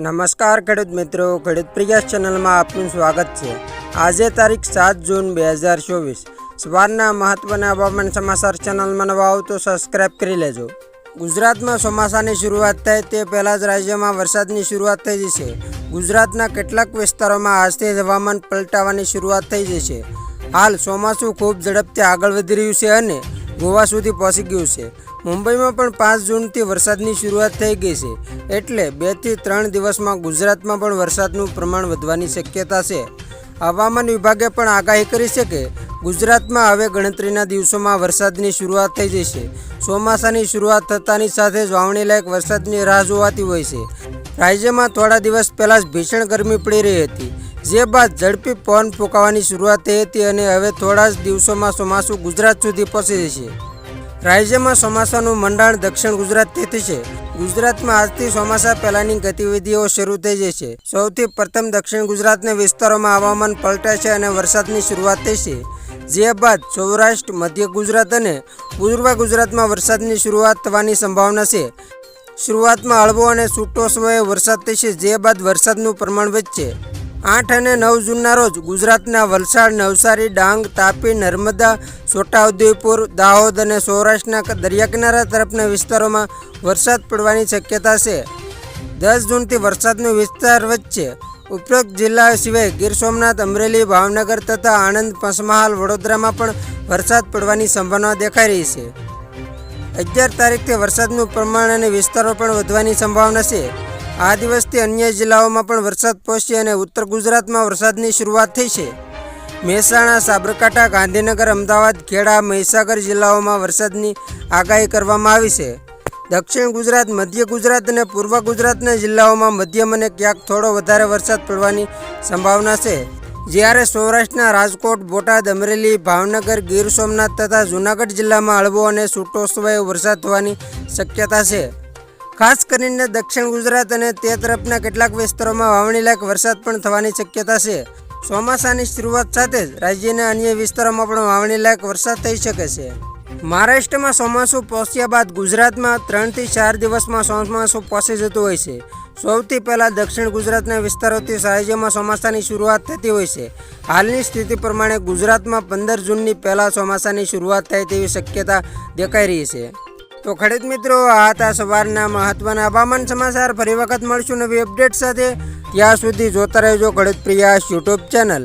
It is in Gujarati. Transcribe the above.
નમસ્કાર, ખેડૂત મિત્રો. ખેડૂત પ્રિયા ચેનલમાં આપનું સ્વાગત છે. આજે તારીખ સાત જૂન બે હજાર ચોવીસ. સવારના મહત્વના હવામાન સમાચાર ચેનલમાં નવા આવો તો સબસ્ક્રાઇબ કરી લેજો. ગુજરાતમાં ચોમાસાની શરૂઆત થાય તે પહેલાં જ રાજ્યમાં વરસાદની શરૂઆત થઈ જશે. ગુજરાતના કેટલાક વિસ્તારોમાં આજથી જ હવામાન પલટાવાની શરૂઆત થઈ જશે. હાલ ચોમાસું ખૂબ ઝડપથી આગળ વધી રહ્યું છે અને ગોવા સુધી પહોંચી ગયું છે. મુંબઈમાં પણ પાંચ જૂનથી વરસાદની શરૂઆત થઈ ગઈ છે. એટલે બેથી ત્રણ દિવસમાં ગુજરાતમાં પણ વરસાદનું પ્રમાણ વધવાની શક્યતા છે. હવામાન વિભાગે પણ આગાહી કરી છે કે, ગુજરાતમાં હવે ગણતરીના દિવસોમાં વરસાદની શરૂઆત થઈ જશે ચોમાસાની શરૂઆત થતાની સાથે જ વાવણી લાયક વરસાદની રાહ જોવાતી હોય છે. રાજ્યમાં થોડા દિવસ પહેલાં જ ભીષણ ગરમી પડી રહી હતી. જે બાદ ઝડપી પવન ફૂંકાવાની શરૂઆત થઈ હતી અને હવે થોડા જ દિવસોમાં ચોમાસું ગુજરાત સુધી પહોંચી જશે રાજ્યમાં ચોમાસાનું મંડાણ દક્ષિણ ગુજરાતથી થશે ગુજરાતમાં આજથી ચોમાસા પહેલાંની ગતિવિધિઓ શરૂ થઈ જશે સૌથી પ્રથમ દક્ષિણ ગુજરાતના વિસ્તારોમાં હવામાન પલટાશે અને વરસાદની શરૂઆત થશે જે બાદ સૌરાષ્ટ્ર, મધ્ય ગુજરાત અને પૂર્વ ગુજરાતમાં વરસાદની શરૂઆત થવાની સંભાવના છે. શરૂઆતમાં હળવો અને છૂટો સમયે વરસાદ થશે, જે બાદ વરસાદનું પ્રમાણ વધશે. આઠ અને નવ જૂનના રોજ ગુજરાતના વલસાડ, નવસારી, ડાંગ, તાપી, નર્મદા, છોટાઉદેપુર, દાહોદ અને સૌરાષ્ટ્રના દરિયાકિનારા તરફના વિસ્તારોમાં વરસાદ પડવાની શક્યતા છે. દસ જૂનથી વરસાદનો વિસ્તાર વચ્ચે ઉપરોક્ત જિલ્લા સિવાય ગીર સોમનાથ, અમરેલી, ભાવનગર તથા આણંદ, પંચમહાલ, વડોદરામાં પણ વરસાદ પડવાની સંભાવના દેખાઈ રહી છે. અગિયાર તારીખથી વરસાદનું પ્રમાણ અને વિસ્તારો પણ વધવાની સંભાવના છે. આ દિવસથી અન્ય જિલ્લાઓમાં પણ વરસાદ પહોંચશે અને ઉત્તર ગુજરાતમાં વરસાદની શરૂઆત થઈ છે. મહેસાણા, સાબરકાંઠા, ગાંધીનગર, અમદાવાદ, ખેડા, મહીસાગર જિલ્લાઓમાં વરસાદની આગાહી કરવામાં આવી છે. દક્ષિણ ગુજરાત, મધ્ય ગુજરાત અને પૂર્વ ગુજરાતના જિલ્લાઓમાં મધ્યમ અને ક્યાંક થોડો વધારે વરસાદ પડવાની સંભાવના છે. જ્યારે સૌરાષ્ટ્રના રાજકોટ, બોટાદ, અમરેલી, ભાવનગર, ગીર સોમનાથ તથા જૂનાગઢ જિલ્લામાં હળવો અને છૂટો વરસાદ થવાની શક્યતા છે. ખાસ કરીને દક્ષિણ ગુજરાત અને તે તરફના કેટલાક વિસ્તારોમાં વાવણી લાયક વરસાદ પણ થવાની શક્યતા છે. ચોમાસાની શરૂઆત સાથે જ રાજ્યના અન્ય વિસ્તારોમાં પણ વાવણી લાયક વરસાદ થઈ શકે છે. મહારાષ્ટ્રમાં ચોમાસું પહોંચ્યા બાદ ગુજરાતમાં ત્રણથી ચાર દિવસમાં ચોમાસું પહોંચી જતું હોય છે. સૌથી પહેલાં દક્ષિણ ગુજરાતના વિસ્તારોથી રાજ્યમાં ચોમાસાની શરૂઆત થતી હોય છે. હાલની સ્થિતિ પ્રમાણે ગુજરાતમાં પંદર જૂનની પહેલાં ચોમાસાની શરૂઆત થાય તેવી શક્યતા દેખાઈ રહી છે. તો ખડિત મિત્રો, આ હતા સવારના મહત્વના હવામાન સમાચાર. ફરી વખત મળશું નવી અપડેટ સાથે. ત્યાં સુધી જોતા રહેજો ખેડૂત પ્રિયાસ યુટ્યુબ ચેનલ.